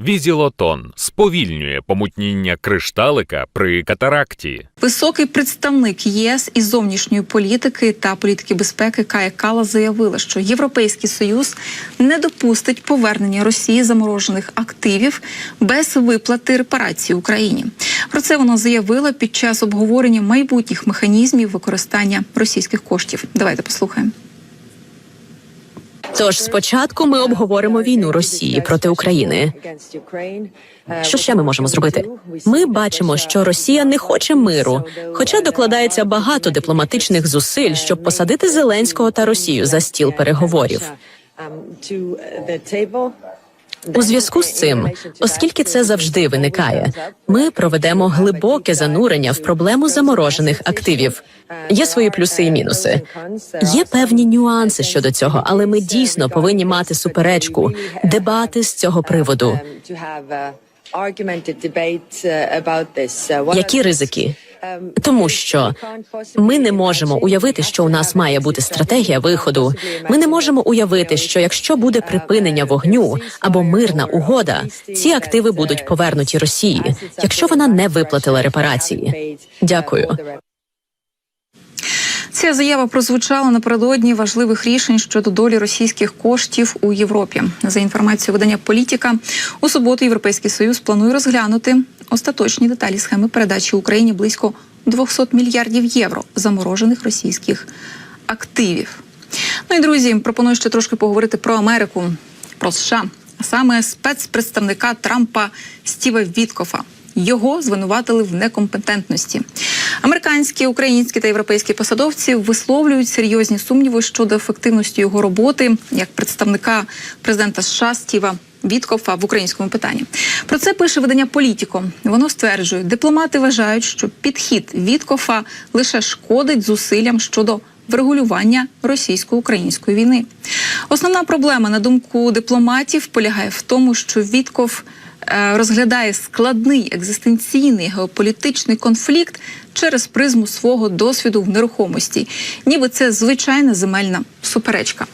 Візілотон сповільнює помутніння кришталика при катаракті. Високий представник ЄС із зовнішньої політики та політики безпеки Кая Кала заявила, що Європейський союз не допустить повернення Росії заморожених активів без виплати репарацій Україні. Про це вона заявила під час обговорення майбутніх механізмів використання російських коштів. Давайте послухаємо. Тож спочатку ми обговоримо війну Росії проти України. Що ще ми можемо зробити? Ми бачимо, що Росія не хоче миру, хоча докладається багато дипломатичних зусиль, щоб посадити Зеленського та Росію за стіл переговорів. У зв'язку з цим, оскільки це завжди виникає, ми проведемо глибоке занурення в проблему заморожених активів. Є свої плюси і мінуси. Є певні нюанси щодо цього, але ми дійсно повинні мати суперечку, дебати з цього приводу. Які ризики? Тому що ми не можемо уявити, що у нас має бути стратегія виходу. Ми не можемо уявити, що якщо буде припинення вогню або мирна угода, ці активи будуть повернуті Росії, якщо вона не виплатила репарації. Дякую. Ця заява прозвучала напередодні важливих рішень щодо долі російських коштів у Європі. За інформацією видання Політіка у суботу Європейський Союз планує розглянути остаточні деталі схеми передачі Україні близько 200 мільярдів євро заморожених російських активів. Ну і друзі, пропоную ще трошки поговорити про Америку, про США, а саме спецпредставника Трампа Стіва Віткофа. Його звинуватили в некомпетентності. Американські, українські та європейські посадовці висловлюють серйозні сумніви щодо ефективності його роботи як представника президента США Стіва Віткофа в українському питанні. Про це пише видання Політіко. Воно стверджує, дипломати вважають, що підхід Віткофа лише шкодить зусиллям щодо врегулювання російсько-української війни. Основна проблема, на думку дипломатів, полягає в тому, що Вітков розглядає складний екзистенційний геополітичний конфлікт через призму свого досвіду в нерухомості, ніби це звичайна земельна суперечка.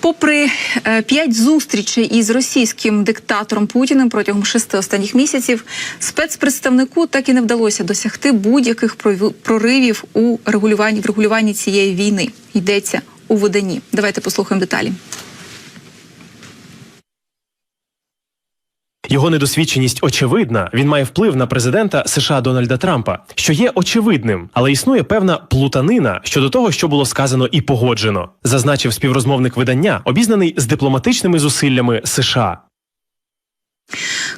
Попри е, п'ять зустрічей із російським диктатором Путіним протягом шести останніх місяців, спецпредставнику так і не вдалося досягти будь-яких проривів у регулюванні в регулюванні цієї війни. Йдеться у виданні. Давайте послухаємо деталі. Його недосвідченість очевидна. Він має вплив на президента США Дональда Трампа, що є очевидним, але існує певна плутанина щодо того, що було сказано і погоджено, зазначив співрозмовник видання, обізнаний з дипломатичними зусиллями США.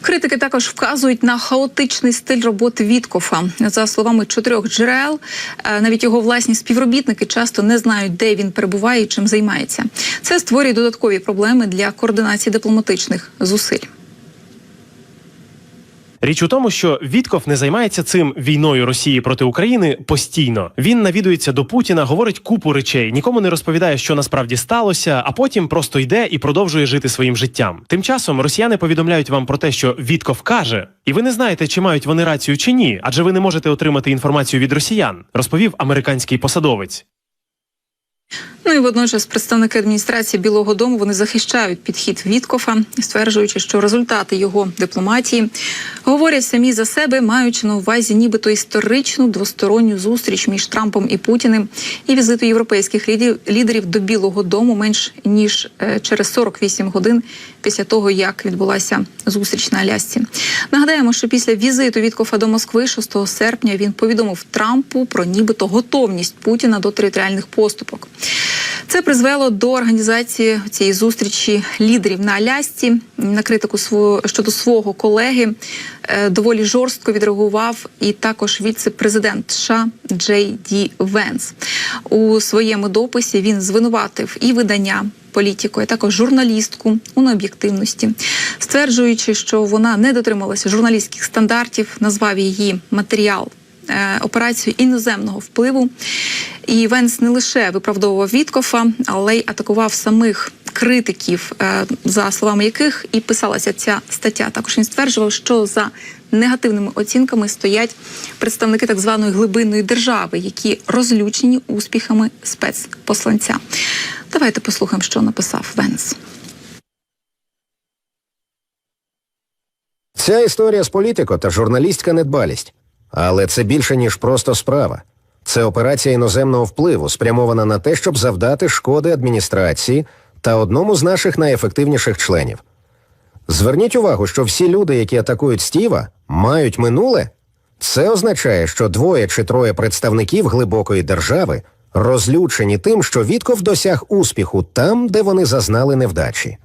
Критики також вказують на хаотичний стиль роботи Віткофа. За словами чотирьох джерел, е, навіть його власні співробітники часто не знають, де він перебуває і чим займається. Це створює додаткові проблеми для координації дипломатичних зусиль. Річ у тому, що Вітков не займається цим війною Росії проти України постійно. Він навідується до Путіна, говорить купу речей, нікому не розповідає, що насправді сталося, а потім просто йде і продовжує жити своїм життям. Тим часом росіяни повідомляють вам про те, що Вітков каже, і ви не знаєте, чи мають вони рацію чи ні, адже ви не можете отримати інформацію від росіян, розповів американський посадовець. Ну і водночас представники адміністрації Білого Дому вони захищають підхід Віткофа, стверджуючи, що результати його дипломатії говорять самі за себе, маючи на увазі нібито історичну двосторонню зустріч між Трампом і Путіним і візиту європейських лідерів, до Білого Дому менш ніж е, через 48 годин після того, як відбулася зустріч на Алясці. Нагадаємо, що після візиту Віткофа до Москви 6 серпня він повідомив Трампу про нібито готовність Путіна до територіальних поступок. Це призвело до організації цієї зустрічі лідерів на Алясці. На критику свого щодо свого колеги е, доволі жорстко відреагував і також віце-президент США Джей Ді Венс. У своєму дописі він звинуватив і видання. Політику, а також журналістку у необ'єктивності, стверджуючи, що вона не дотрималася журналістських стандартів, назвав її матеріал операцію іноземного впливу. І Венс не лише виправдовував Віткофа, але й атакував самих критиків, е, за словами яких і писалася ця стаття. Також він стверджував, що за негативними оцінками стоять представники так званої глибинної держави, які розлючені успіхами спецпосланця. Давайте послухаємо, що написав Венс. Ця історія з політико та журналістська недбалість. Але це більше, ніж просто справа. Це операція іноземного впливу, спрямована на те, щоб завдати шкоди адміністрації та одному з наших найефективніших членів. Зверніть увагу, що всі люди, які атакують Стіва, мають минуле. Це означає, що двоє чи троє представників глибокої держави розлючені тим, що Вітков досяг успіху там, де вони зазнали невдачі.